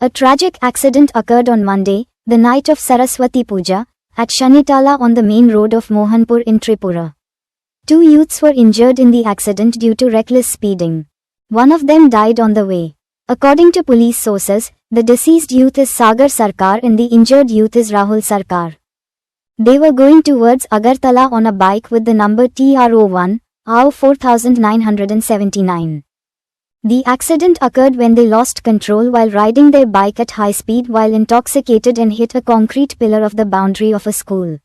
A tragic accident occurred on Monday, the night of Saraswati Puja, at Shanitala on the main road of Mohanpur in Tripura. Two youths were injured in the accident due to reckless speeding. One of them died on the way. According to police sources, the deceased youth is Sagar Sarkar and the injured youth is Rahul Sarkar. They were going towards Agartala on a bike with the number TRO1, AO 4979. The accident occurred when they lost control while riding their bike at high speed while intoxicated and hit a concrete pillar of the boundary of a school.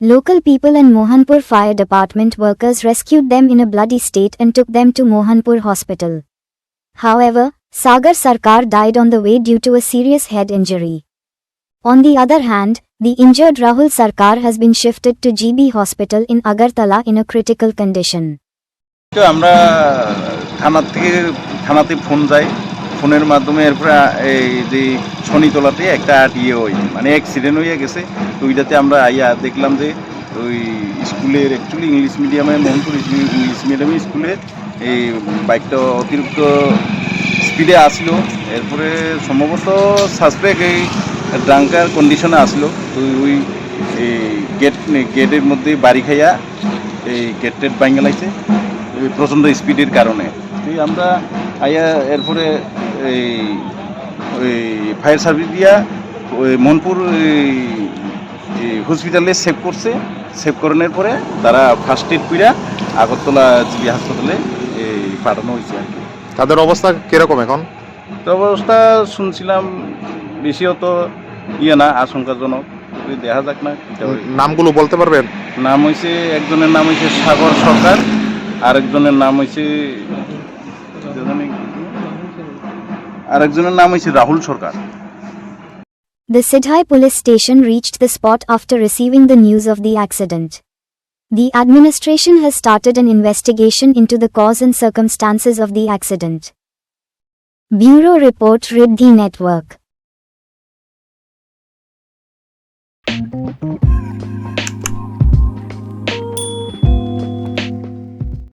Local people and Mohanpur Fire Department workers rescued them in a bloody state and took them to Mohanpur Hospital. However, Sagar Sarkar died on the way due to a serious head injury. On the other hand, the injured Rahul Sarkar has been shifted to GB Hospital in Agartala in a critical condition. তো আমরা থানার থেকে থানাতে phone যায়। ফোনের মাধ্যমে এরপরে এই যে শনিতলাতে একটা ইয়ে ওই মানে অ্যাক্সিডেন্ট হয়ে গেছে। তো ওইটাতে আমরা আইয়া দেখলাম যে ওই স্কুলের অ্যাকচুয়ালি ইংলিশ মিডিয়ামে মোহনপুর ইংলিশ মিডিয়ামে স্কুলে এই বাইকটা অতিরিক্ত স্পিডে আসলো। এরপরে সম্ভবত সাসপেক্ট এই ড্রাঙ্কার কন্ডিশনে আসলো। তো ওই গেট গেটের মধ্যে বাড়ি খাইয়া এই গেট টেট ভাঙে লাগছে। প্রচণ্ড স্পিডের কারণে। আমরা আইয়া এরপরে এই ওই ফায়ার সার্ভিস দিয়া ওই মনপুর হসপিটালে সেভ করছে। সেভ করানোর পরে তারা ফার্স্ট এড কইরা আগরতলা জিবি হাসপাতালে এই পাঠানো হয়েছে আর কি। তাদের অবস্থা কীরকম এখন? অবস্থা শুনছিলাম বেশি অত ইয়ে না আশঙ্কাজনক। দেখা যাক না নামগুলো বলতে পারবেন? নাম হয়েছে একজনের নাম হয়েছে সাগর সরকার। আরেকজনের নাম হয়েছে আরেকজনের নাম হয়েছে রাহুল সরকার The Sidhai police station reached the spot after receiving the news of the accident. The administration has started an investigation into the cause and circumstances of the accident. Bureau Report Riddhi Network